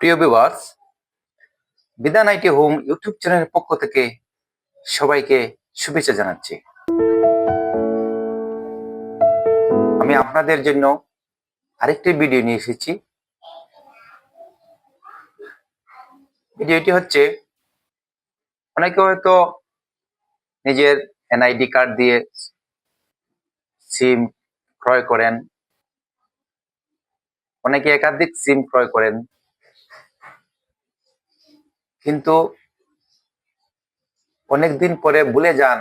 প্রিয় ভিউয়ার্স বিধান IT home YouTube চ্যানেলের পক্ষ থেকে সবাইকে শুভেচ্ছা জানাচ্ছি। আমি আপনাদের জন্য আরেকটি ভিডিও নিয়ে এসেছি। ভিডিওটি হচ্ছে, অনেকে হয়তো নিজের এনআইডি কার্ড দিয়ে সিম ক্রয় করেন, অনেকে একাধিক সিম ক্রয় করেন। কিন্তু অনেকদিন পরে ভুলে যান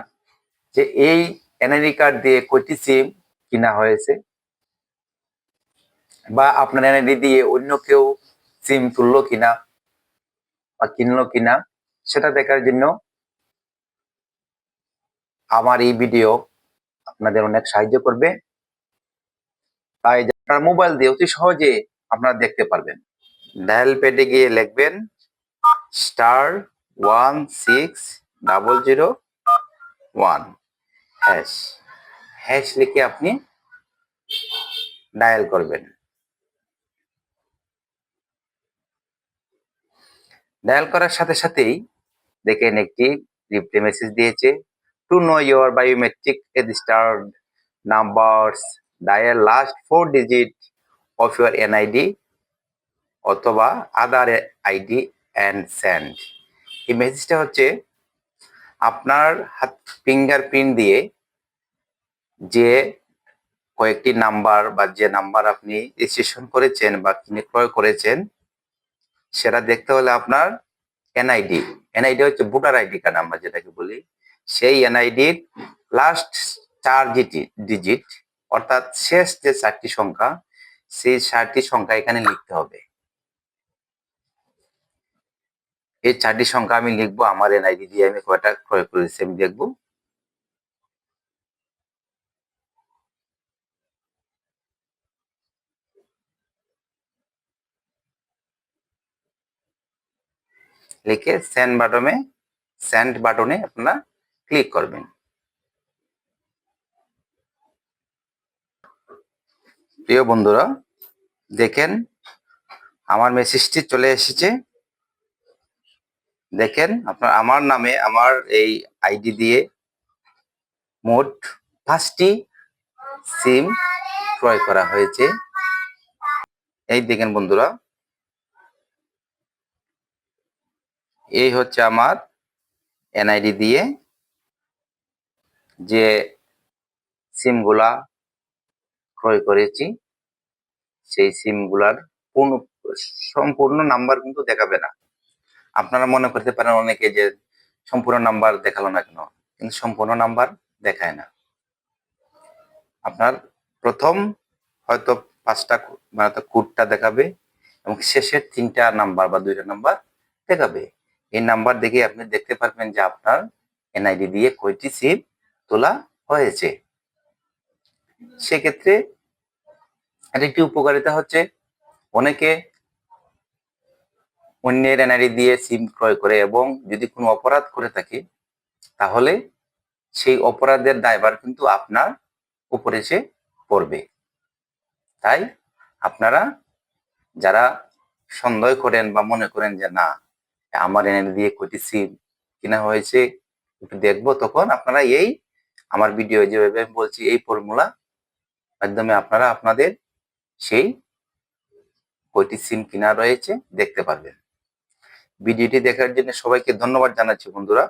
যে এই এনআইডি কার্ড দিয়ে কয়টি সিম কিনা হয়েছে বা আপনার এনআইডি দিয়ে অন্য কেউ সিম তুললো কিনা বা কিনলো কিনা, সেটা দেখার জন্য আমার এই ভিডিও আপনাদের অনেক সাহায্য করবে। তাই আপনার মোবাইল দিয়ে অতি সহজে আপনারা দেখতে পারবেন। ডায়াল প্যাডে গিয়ে লিখবেন star one six double zero one hash hash লিখে আপনি ডায়াল করবেন। ডায়াল করার সাথে সাথেই দেখেন একটি রিপ্লে মেসেজ দিয়েছে। To know your biometric registered numbers dial last four digit of your NID অথবা আদার আইডি অ্যান্ড স্যান্ড এই মেসেজটা হচ্ছে আপনার হাত ফিঙ্গারপ্রিন্ট দিয়ে যে কয়েকটি নাম্বার বা যে নাম্বার আপনি রেজিস্ট্রেশন করেছেন বা কিনে ক্রয় করেছেন, সেটা দেখতে হলে আপনার এনআইডি এনআইডি হচ্ছে ভোটার আইডি কার্ড আমরা যেটাকে বলি। সেই এনআইডির লাস্ট চার ডিজিট অর্থাৎ শেষ যে চারটি সংখ্যা, সেই চারটি সংখ্যা এখানে লিখতে হবে। এই চারটি সংখ্যা আমি লিখব, আমার এনআইডি দিয়ে আমি কয়টা ক্রয় করেছি আমি দেখব। লিখে সেন্ড বাটনে সেন্ড বাটনে আপনারা ক্লিক করবেন। প্রিয় বন্ধুরা, দেখেন, আমার মেসেজটি চলে এসেছে। দেখেন, আপনার আমার নামে আমার এই আইডি দিয়ে মোট পাঁচটি সিম ক্রয় করা হয়েছে। এই দেখেন বন্ধুরা, এই হচ্ছে আমার এনআইডি দিয়ে যে সিমগুলা ক্রয় করেছি, সেই সিমগুলার পূর্ণ, সম্পূর্ণ নাম্বার কিন্তু দেখাবে না। আপনারা মনে করতে পারেন অনেকে যে সম্পূর্ণ নাম্বার দেখাল না কেন, কিন্তু সম্পূর্ণ নাম্বার দেখায় না। আপনার প্রথম হয়তো পাঁচটা মানে কোডটা দেখাবে এবং শেষের তিনটা নাম্বার বা দুইটা নাম্বার দেখাবে। এই নাম্বার দেখে আপনি দেখতে পারবেন যে আপনার এনআইডি দিয়ে কয়টি সিম তোলা হয়েছে। সেক্ষেত্রে এর একটি উপকারিতা হচ্ছে অনেকে অন্যের এনআইডি দিয়ে সিম ক্রয় করে এবং যদি কোনো অপরাধ করে থাকে, তাহলে সেই অপরাধের দায়ভার কিন্তু আপনার উপরে সে পড়বে। তাই আপনারা যারা সন্দেহ করেন বা মনে করেন যে, না, আমার এনআইডি দিয়ে কয়টি সিম কিনা হয়েছে, একটু দেখব, তখন আপনারা এই, আমার ভিডিও যেভাবে বলছি, এই ফর্মুলা মাধ্যমে আপনারা আপনাদের সেই কয়টি সিম কিনা রয়েছে দেখতে পারবেন। ভিডিওটি দেখার জন্য সবাইকে ধন্যবাদ জানাচ্ছি বন্ধুরা।